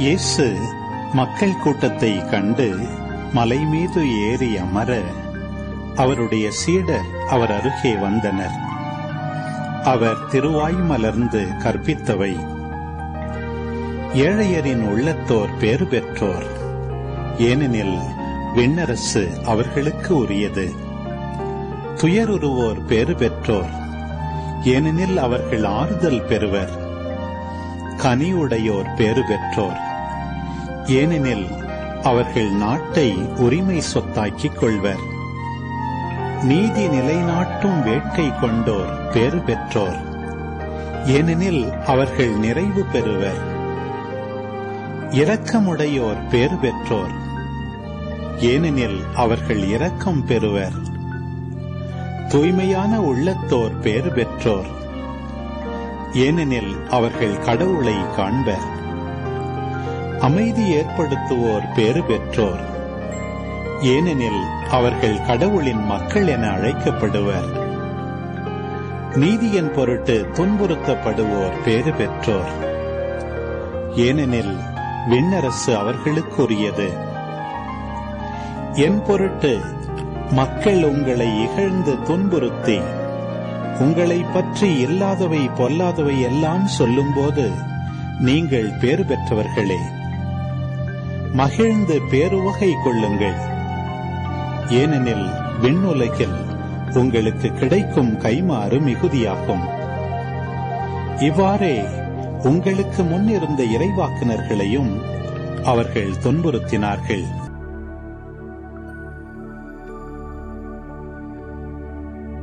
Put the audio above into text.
இயேசு மக்கள் கூட்டத்தை கண்டு மலை மீது ஏறி அமர அவருடைய சீடர் அவர் அருகே வந்தனர். அவர் திருவாய் மலர்ந்து கற்பித்தவை. ஏழையரின் உள்ளத்தோர் பேறு பெற்றோர். ஏனெனில் விண்ணரசு அவர்களுக்கு உரியது. துயருருவோர் பேறு பெற்றோர். ஏனெனில் அவர்கள் ஆறுதல் பெறுவர். கனியுடையோர் பேறு பெற்றோர். ஏனெனில் அவர்கள் நாட்டை உரிமை சொத்தாக்கிக் கொள்வர். நீதி நிலைநாட்டும் வேட்கை கொண்டோர் பேறு பெற்றோர். ஏனெனில் அவர்கள் நிறைவு பெறுவர். இரக்கமுடையோர் பேறு பெற்றோர். ஏனெனில் அவர்கள் இரக்கம் பெறுவர். தூய்மையான உள்ளத்தோர் பேறு பெற்றோர். ஏனெனில் அவர்கள் கடவுளை காண்பர். அமைதி ஏற்படுத்துவோர் பேறு பெற்றோர். ஏனெனில் அவர்கள் கடவுளின் மக்கள் என அழைக்கப்படுவர். நீதியின் பொருட்டு துன்புறுத்தப்படுவோர் பேறு பெற்றோர். ஏனெனில் விண்ணரசு அவர்களுக்குரியது. என் பொருட்டு மக்கள் உங்களை இகழ்ந்து துன்புறுத்தி உங்களை பற்றி இல்லாதவை பொல்லாதவை எல்லாம் சொல்லும்போது நீங்கள் பேறு பெற்றவர்களே. மகிழ்ந்து பேருவகை கொள்ளுங்கள். ஏனெனில் விண்ணுலகில் உங்களுக்கு கிடைக்கும் கைமாறு மிகுதியாகும். இவ்வாறே உங்களுக்கு முன்னிருந்த இறைவாக்கினர்களையும் அவர்கள் துன்புறுத்தினார்கள்.